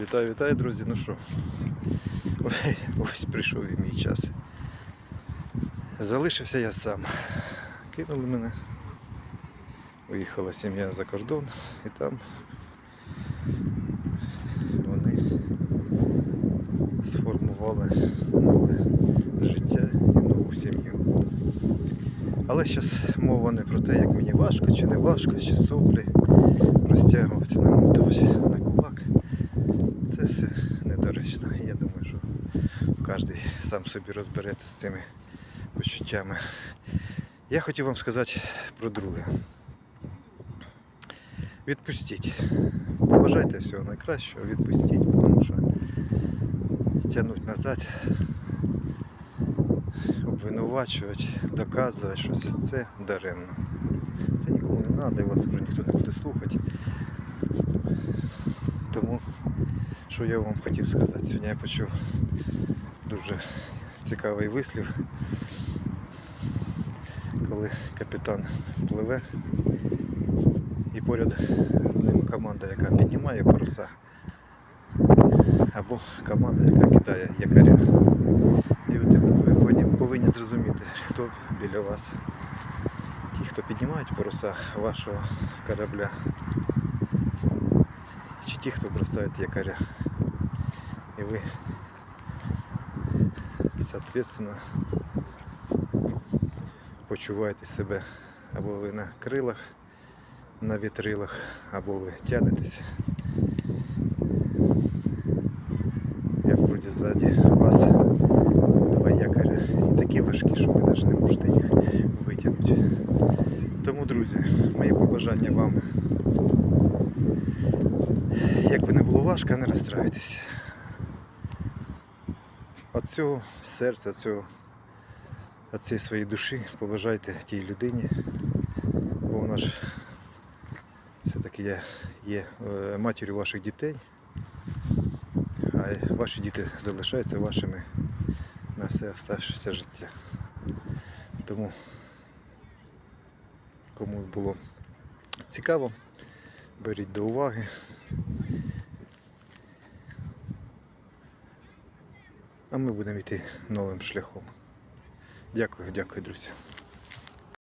Вітаю, вітаю, друзі. Ну що, ось прийшов і мій час. Залишився я сам. Кинули мене. Уїхала сім'я за кордон і там вони сформували нове життя і нову сім'ю. Але зараз мова не про те, як мені важко чи не важко, чи соплі розтягувати, намотувати на кулак. Це все недоречно. Я думаю, що кожен сам собі розбереться з цими почуттями. Я хотів вам сказати про друге. Відпустіть. Побажайте всього найкращого, відпустіть, тому що тягнуть назад, обвинувачувати, доказувати щось, це даремно. Це нікому не треба, і вас вже ніхто не буде слухати. Тому що я вам хотів сказати? Сьогодні я почув дуже цікавий вислів, коли капітан пливе і поряд з ним команда, яка піднімає паруса, або команда, яка кидає якоря. І ви повинні, повинні зрозуміти, хто біля вас. Ті, хто піднімають паруса вашого корабля, чи ті, хто бросають якоря. І ви, соответственно, почуваєте себе або ви на крилах, на вітрилах, або ви тянетесь. Я вроді ззаді вас два якоря. І такі важкі, що ви навіть не можете їх витягнути. Тому, друзі, мої побажання вам. Як би не було важко, не розстраюйтесь. От цього серця, цього, от цієї своєї душі побажайте тій людині, бо вона ж все-таки є, є е, матір'ю ваших дітей, а ваші діти залишаються вашими на все оставшееся життя. Тому кому було цікаво, беріть до уваги. Ми будемо йти новим шляхом. Дякую, дякую, друзі.